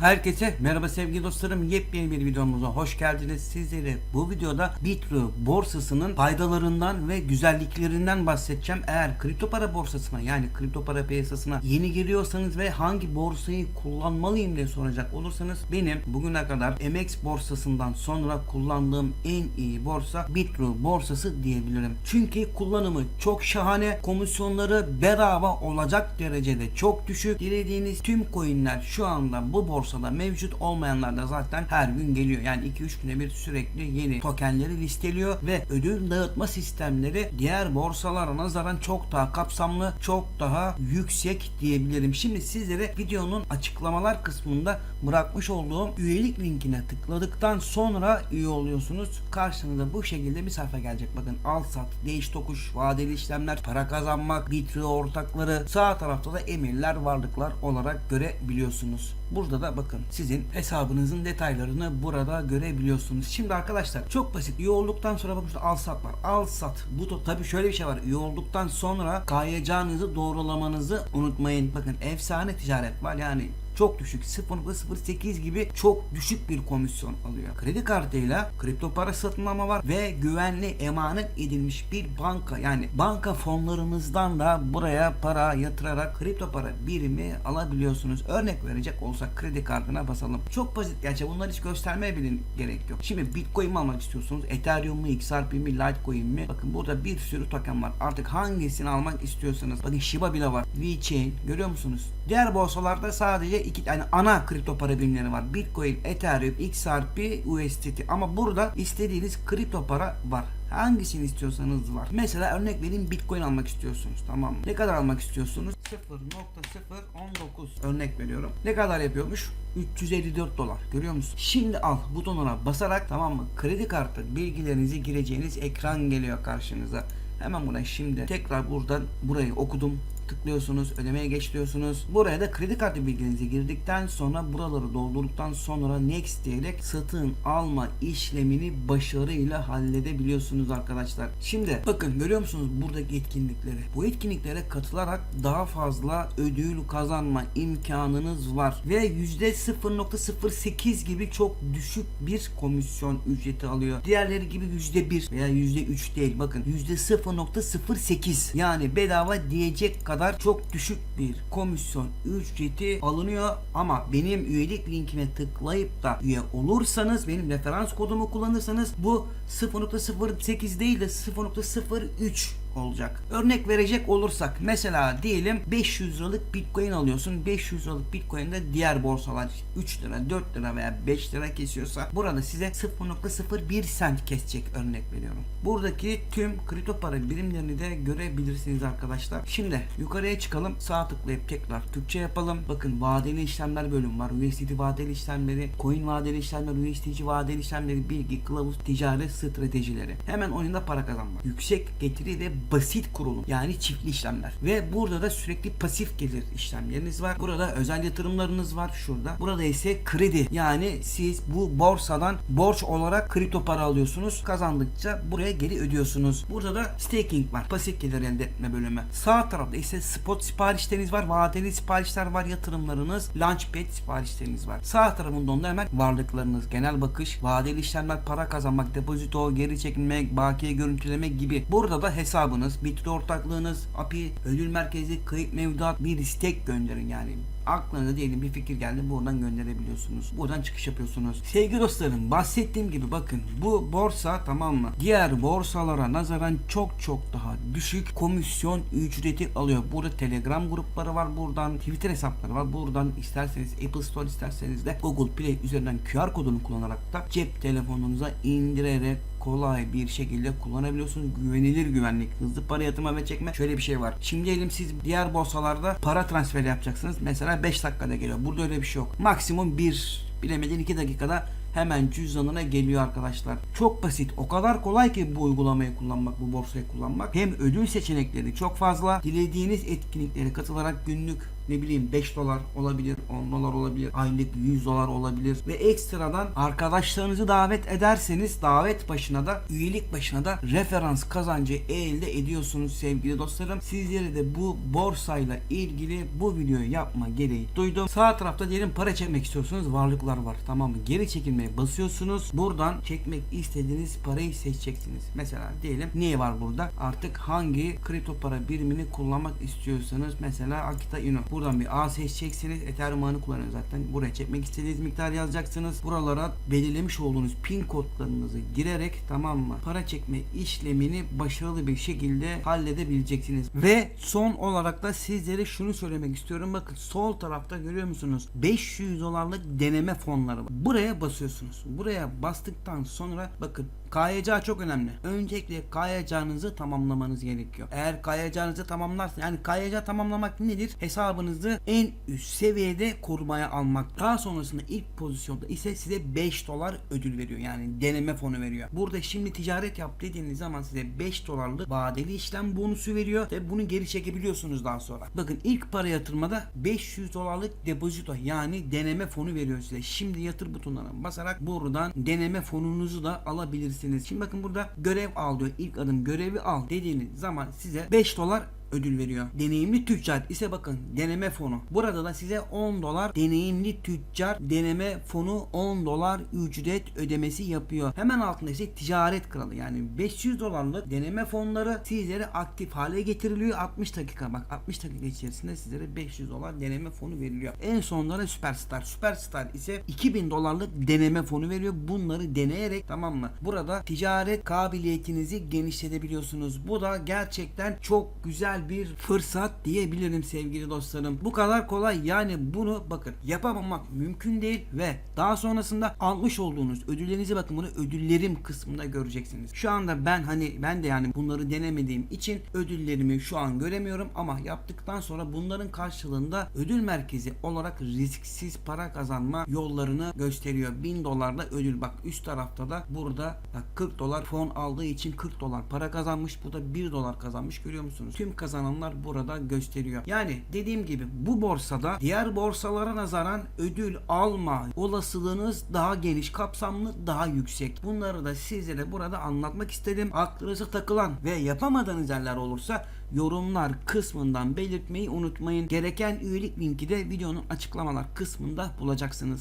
Herkese merhaba sevgili dostlarım. Yepyeni bir videomuza hoş geldiniz. Sizlere bu videoda Bitru borsasının faydalarından ve güzelliklerinden bahsedeceğim. Eğer kripto para borsasına yani kripto para piyasasına yeni giriyorsanız ve hangi borsayı kullanmalıyım diye soracak olursanız benim bugüne kadar MX borsasından sonra kullandığım en iyi borsa Bitru borsası diyebilirim. Çünkü kullanımı çok şahane. Komisyonları bedava olacak derecede çok düşük. Dilediğiniz tüm coinler şu anda bu borsada mevcut olmayanlar da zaten her gün geliyor. Yani 2-3 güne bir sürekli yeni tokenleri listeliyor ve ödül dağıtma sistemleri diğer borsalara nazaran çok daha kapsamlı, çok daha yüksek diyebilirim. Şimdi sizlere videonun açıklamalar kısmında bırakmış olduğum üyelik linkine tıkladıktan sonra üye oluyorsunuz. Karşınıza bu şekilde bir sayfa gelecek. Bakın al sat, değiş tokuş, vadeli işlemler, para kazanmak, bitri ortakları, sağ tarafta da emirler, varlıklar olarak görebiliyorsunuz. Burada da bakın sizin hesabınızın detaylarını burada görebiliyorsunuz. Şimdi arkadaşlar çok basit. Üye olduktan sonra bakın şurada al sat var. Al sat. Bu da tabii şöyle bir şey var. Üye olduktan sonra kayacağınızı doğrulamanızı unutmayın. Bakın efsane ticaret var. Yani çok düşük 0.08 gibi çok düşük bir komisyon alıyor. Kredi kartıyla kripto para satın alma var ve güvenli emanet edilmiş bir banka yani banka fonlarınızdan da buraya para yatırarak kripto para birimi alabiliyorsunuz. Örnek verecek olsak kredi kartına basalım. Çok basit gerçi bunları hiç göstermeye bile gerek yok. Şimdi Bitcoin mi almak istiyorsunuz? Ethereum mu, XRP mi, Litecoin mi? Bakın burada bir sürü token var. Artık hangisini almak istiyorsanız. Bakın Shiba bile var. VeChain görüyor musunuz? Diğer borsalarda sadece iki tane ana kripto para birimleri var. Bitcoin, Ethereum, XRP, USDT. Ama burada istediğiniz kripto para var. Hangisini istiyorsanız var. Mesela örnek vereyim Bitcoin almak istiyorsunuz tamam mı? Ne kadar almak istiyorsunuz? 0.019 örnek veriyorum. Ne kadar yapıyormuş? 354 dolar. Görüyor musun? Şimdi al butonuna basarak tamam mı? Kredi kartı bilgilerinizi gireceğiniz ekran geliyor karşınıza. Hemen buna şimdi tekrar buradan burayı okudum tıklıyorsunuz, ödemeye geç diyorsunuz. Buraya da kredi kartı bilginizi girdikten sonra buraları doldurduktan sonra next diyerek satın alma işlemini başarıyla halledebiliyorsunuz arkadaşlar. Şimdi bakın görüyor musunuz buradaki etkinlikleri? Bu etkinliklere katılarak daha fazla ödül kazanma imkanınız var ve %0.08 gibi çok düşük bir komisyon ücreti alıyor. Diğerleri gibi %1 veya %3 değil. Bakın %0.08 yani bedava diyecek kadar kadar çok düşük bir komisyon ücreti alınıyor. Ama benim üyelik linkime tıklayıp da üye olursanız benim referans kodumu kullanırsanız bu 0.08 değil de 0.03 olacak. Örnek verecek olursak mesela diyelim 500 liralık Bitcoin alıyorsun. 500 liralık Bitcoin'de diğer borsalar 3 lira, 4 lira veya 5 lira kesiyorsa burada size 0.01 sent kesecek örnek veriyorum. Buradaki tüm kripto para birimlerini de görebilirsiniz arkadaşlar. Şimdi yukarıya çıkalım. Sağ tıklayıp tekrar Türkçe yapalım. Bakın vadeli işlemler bölüm var. USDT vadeli işlemleri, coin vadeli işlemler, USDC vadeli işlemleri, bilgi, kılavuz, ticaret stratejileri. Hemen oyunda para kazanmak. Yüksek getiri ve basit kurulum yani çiftli işlemler ve burada da sürekli pasif gelir işlemleriniz var. Burada özel yatırımlarınız var şurada. Burada ise kredi yani siz bu borsadan borç olarak kripto para alıyorsunuz. Kazandıkça buraya geri ödüyorsunuz. Burada da staking var. Pasif gelir elde etme bölümü. Sağ tarafta ise spot siparişleriniz var. Vadeli siparişler var. Yatırımlarınız. Launchpad siparişleriniz var. Sağ tarafında onda hemen varlıklarınız. Genel bakış. Vadeli işlemler para kazanmak. Depozito, geri çekilmek, bakiye görüntüleme gibi. Burada da hesabınız, Bitcoin ortaklığınız, API, ödül merkezi, kayıt mevduat bir istek gönderin yani aklınıza diyelim bir fikir geldi buradan gönderebiliyorsunuz. Buradan çıkış yapıyorsunuz. Sevgili dostlarım bahsettiğim gibi bakın bu borsa tamam mı? Diğer borsalara nazaran çok çok daha düşük komisyon ücreti alıyor. Burada Telegram grupları var buradan Twitter hesapları var. Buradan isterseniz Apple Store isterseniz de Google Play üzerinden QR kodunu kullanarak da cep telefonunuza indirerek kolay bir şekilde kullanabiliyorsunuz. Güvenilir güvenlik, hızlı para yatırma ve çekme. Şöyle bir şey var. Şimdi diyelim siz diğer borsalarda para transferi yapacaksınız. Mesela 5 dakikada geliyor. Burada öyle bir şey yok. Maksimum 1 bilemedin 2 dakikada hemen cüzdanına geliyor arkadaşlar. Çok basit. O kadar kolay ki bu uygulamayı kullanmak, bu borsayı kullanmak. Hem ödül seçenekleri çok fazla. Dilediğiniz etkinliklere katılarak günlük ne bileyim 5 dolar olabilir, 10 dolar olabilir, aylık 100 dolar olabilir ve ekstradan arkadaşlarınızı davet ederseniz davet başına da üyelik başına da referans kazancı elde ediyorsunuz sevgili dostlarım. Sizlere de bu borsayla ilgili bu videoyu yapma gereği duydum. Sağ tarafta diyelim para çekmek istiyorsunuz varlıklar var tamam mı? Geri çekilmeye basıyorsunuz. Buradan çekmek istediğiniz parayı seçeceksiniz. Mesela diyelim niye var burada? Artık hangi kripto para birimini kullanmak istiyorsanız mesela Akita Inu. Buradan bir A seçeceksiniz. Ethereum ağını kullanıyor zaten. Buraya çekmek istediğiniz miktar yazacaksınız. Buralara belirlemiş olduğunuz pin kodlarınızı girerek tamam mı? Para çekme işlemini başarılı bir şekilde halledebileceksiniz. Ve son olarak da sizlere şunu söylemek istiyorum. Bakın sol tarafta görüyor musunuz? 500 dolarlık deneme fonları var. Buraya basıyorsunuz. Buraya bastıktan sonra bakın KYC çok önemli. Öncelikle KYC'nızı tamamlamanız gerekiyor. Eğer KYC'nızı tamamlarsanız yani KYC tamamlamak nedir? Hesabınızı en üst seviyede korumaya almak. Daha sonrasında ilk pozisyonda ise size 5 dolar ödül veriyor. Yani deneme fonu veriyor. Burada şimdi ticaret yap dediğiniz zaman size 5 dolarlık vadeli işlem bonusu veriyor ve bunu geri çekebiliyorsunuz daha sonra. Bakın ilk para yatırmada 500 dolarlık depozito yani deneme fonu veriyor size. Şimdi yatır butonuna basarak buradan deneme fonunuzu da alabilirsiniz. Şimdi bakın burada görev al diyor. İlk adım görevi al dediğiniz zaman size 5 dolar ödül veriyor. Deneyimli tüccar ise bakın deneme fonu. Burada da size 10 dolar deneyimli tüccar deneme fonu 10 dolar ücret ödemesi yapıyor. Hemen altında ise ticaret kralı yani 500 dolarlık deneme fonları sizlere aktif hale getiriliyor 60 dakika bak 60 dakika içerisinde sizlere 500 dolar deneme fonu veriliyor. En sonunda da Superstar. Superstar ise 2000 dolarlık deneme fonu veriyor. Bunları deneyerek tamam mı? Burada ticaret kabiliyetinizi genişletebiliyorsunuz. Bu da gerçekten çok güzel bir fırsat diyebilirim sevgili dostlarım. Bu kadar kolay yani bunu bakın yapamamak mümkün değil ve daha sonrasında almış olduğunuz ödüllerinizi bakın bunu ödüllerim kısmında göreceksiniz. Şu anda ben hani ben de yani bunları denemediğim için ödüllerimi şu an göremiyorum ama yaptıktan sonra bunların karşılığında ödül merkezi olarak risksiz para kazanma yollarını gösteriyor. 1000 dolarla ödül bak üst tarafta da burada bak 40 dolar fon aldığı için 40 dolar para kazanmış. Bu da 1 dolar kazanmış görüyor musunuz? Tüm kazananlar burada gösteriyor. Yani dediğim gibi bu borsada diğer borsalara nazaran ödül alma olasılığınız daha geniş, kapsamlı, daha yüksek. Bunları da sizlere burada anlatmak istedim. Aklınıza takılan ve yapamadığınız yerler olursa yorumlar kısmından belirtmeyi unutmayın. Gereken üyelik linki de videonun açıklamalar kısmında bulacaksınız.